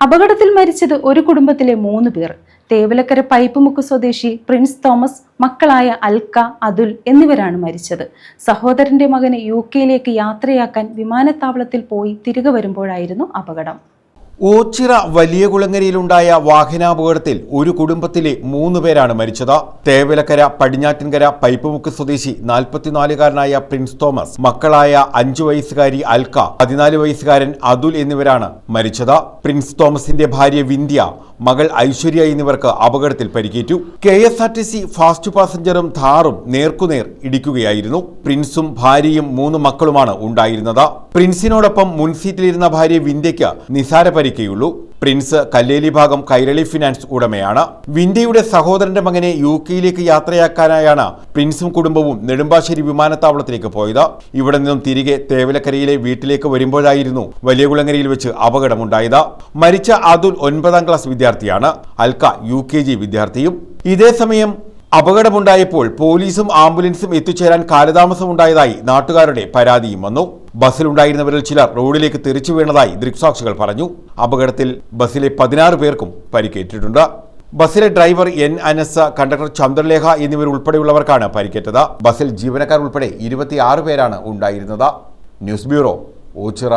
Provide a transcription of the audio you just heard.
അപകടത്തിൽ മരിച്ചത് ഒരു കുടുംബത്തിലെ മൂന്ന് പേർ. തേവലക്കര പൈപ്പുമുക്ക് സ്വദേശി പ്രിൻസ് തോമസ് മക്കളായ അൽക്ക അതുൽ എന്നിവരാണ് മരിച്ചത്. സഹോദരന്റെ മകനെ യു കെയിലേക്ക് യാത്രയാക്കാൻ വിമാനത്താവളത്തിൽ പോയി തിരികെ വരുമ്പോഴായിരുന്നു അപകടം. ഓച്ചിറ വലിയ കുളങ്ങരയിലുണ്ടായ വാഹനാപകടത്തിൽ ഒരു കുടുംബത്തിലെ മൂന്ന് പേരാണ് മരിച്ചത്. തേവലക്കര പടിഞ്ഞാറ്റിൻകര പൈപ്പുമുക്ക് സ്വദേശി നാൽപ്പത്തിനാലുകാരനായ പ്രിൻസ് തോമസ് മക്കളായ അഞ്ചു വയസ്സുകാരി അൽക്ക പതിനാല് വയസ്സുകാരൻ അതുൽ എന്നിവരാണ് മരിച്ചത്. പ്രിൻസ് തോമസിന്റെ ഭാര്യ വിന്ധ്യ മകൾ ഐശ്വര്യ എന്നിവർക്ക് അപകടത്തിൽ പരിക്കേറ്റു. K S R T C fast പാസഞ്ചറും ഥാറും നേർക്കുനേർ ഇടിക്കുകയായിരുന്നു. പ്രിൻസും ഭാര്യയും മൂന്ന് മക്കളുമാണ് ഉണ്ടായിരുന്നത്. പ്രിൻസിനോടൊപ്പം മുൻസീറ്റിലിരുന്ന ഭാര്യ വിന്ധ്യയ്ക്ക് നിസാര പരിക്കേയുള്ളൂ പ്രിൻസ് കല്ലേലി ഭാഗം കൈരളി ഫിനാൻസ് ഉടമയാണ്. വിന്ധ്യയുടെ സഹോദരന്റെ മകനെ യു കെയിലേക്ക് യാത്രയാക്കാനായാണ് പ്രിൻസും കുടുംബവും നെടുമ്പാശ്ശേരി വിമാനത്താവളത്തിലേക്ക് പോയത്. ഇവിടെ നിന്നും തിരികെ തേവലക്കരയിലെ വീട്ടിലേക്ക് വരുമ്പോഴായിരുന്നു വലിയകുളങ്ങരയിൽ വെച്ച് അപകടമുണ്ടായത്. മരിച്ച അതുൽ ഒൻപതാം ക്ലാസ് വിദ്യാർത്ഥിയാണ് അൽക്ക യു കെ ജി വിദ്യാർത്ഥിയും. ഇതേസമയം അപകടമുണ്ടായപ്പോൾ പോലീസും ആംബുലൻസും എത്തിച്ചേരാൻ കാലതാമസമുണ്ടായതായി നാട്ടുകാരുടെ പരാതിയും വന്നു. ബസ്സിലുണ്ടായിരുന്നവരിൽ ചിലർ റോഡിലേക്ക് തെറിച്ചു വീണതായി ദൃക്സാക്ഷികൾ പറഞ്ഞു. അപകടത്തിൽ ബസ്സിലെ പതിനാറ് പേർക്കും പരിക്കേറ്റിട്ടുണ്ട്. ബസ്സിലെ driver N Anas conductor Chandralekha എന്നിവർ ഉൾപ്പെടെയുള്ളവർക്കാണ് പരിക്കേറ്റത്. ബസ്സിൽ ജീവനക്കാർ ഉൾപ്പെടെ ഇരുപത്തിയാറ് പേരാണ് ഉണ്ടായിരുന്നത്. News bureau Ochira.